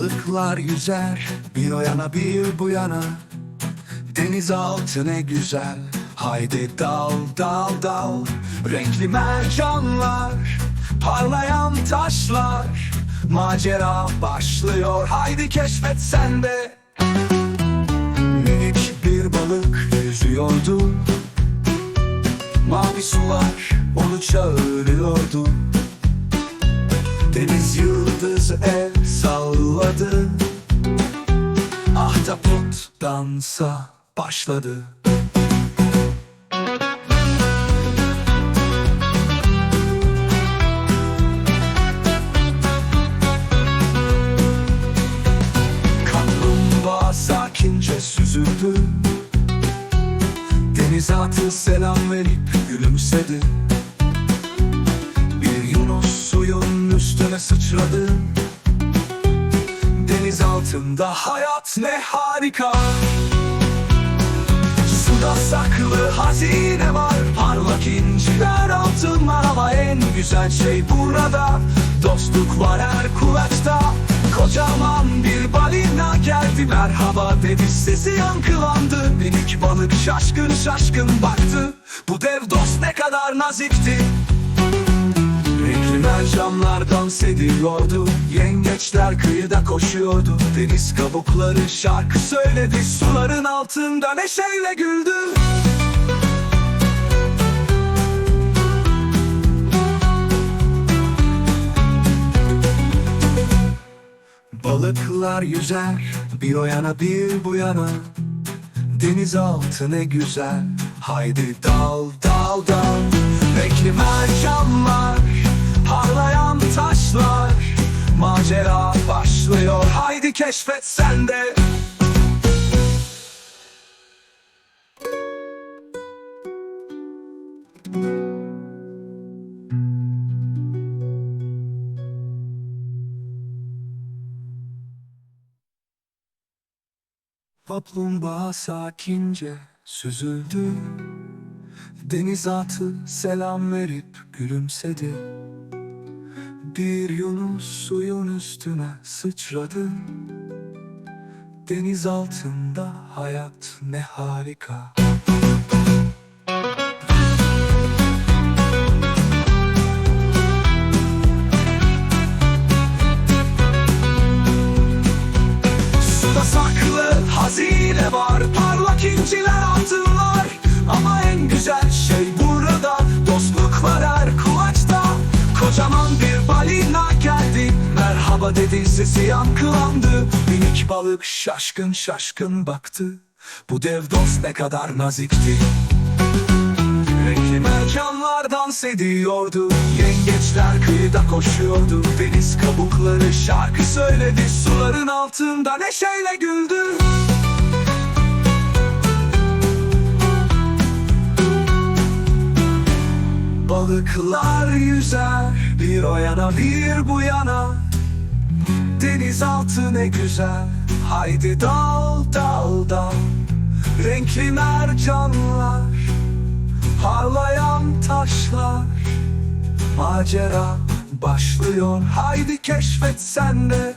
Balıklar yüzer bir o yana bir bu yana. Denizaltı ne güzel Haydi dal dal dal. Renkli mercanlar Parlayan taşlar. Macera başlıyor Haydi keşfet sen de. Minik bir balık yüzüyordu. Mavi sular onu çağırıyordu. Deniz yıldızı el salladı Ahtapot dansa başladı. Kaplumbağa sakince süzüldü. Deniz atı selam verip gülümsedi. Bir yunus suyun üstüne sıçradı altında hayat ne harika. Suda saklı hazine var. Parlak inciler altınlar ama en güzel şey burada. Dostluk var her kulaçta Kocaman bir balina geldi. Merhaba dedi. Sesi yankılandı. Minik balık şaşkın şaşkın baktı. Bu dev dost ne kadar nazikti dans ediyordu Yengeçler kıyıda koşuyordu. Deniz kabukları şarkı söyledi. Suların altında neşeyle güldü. Balıklar yüzer bir o yana bir bu yana. Denizaltı ne güzel. Haydi dal dal dal. Renkli mercanlar Macera başlıyor. Haydi keşfet sen de Kaplumbağa sakince süzüldü. Deniz atı selam verip gülümsedi Bir yunus suyun üstüne sıçradı. Deniz altında hayat ne harika Merhaba dedi sesi yankılandı Minik balık şaşkın şaşkın baktı. Bu dev dost ne kadar nazikti. Renkli mercanlar dans ediyordu. Yengeçler kıyıda koşuyordu. Deniz kabukları şarkı söyledi. Suların altında neşeyle güldü. Balıklar yüzer. Bir o yana bir bu yana Denizaltı ne güzel. Haydi dal dal dal. Renkli mercanlar Parlayan taşlar. Macera başlıyor. Haydi keşfet sen de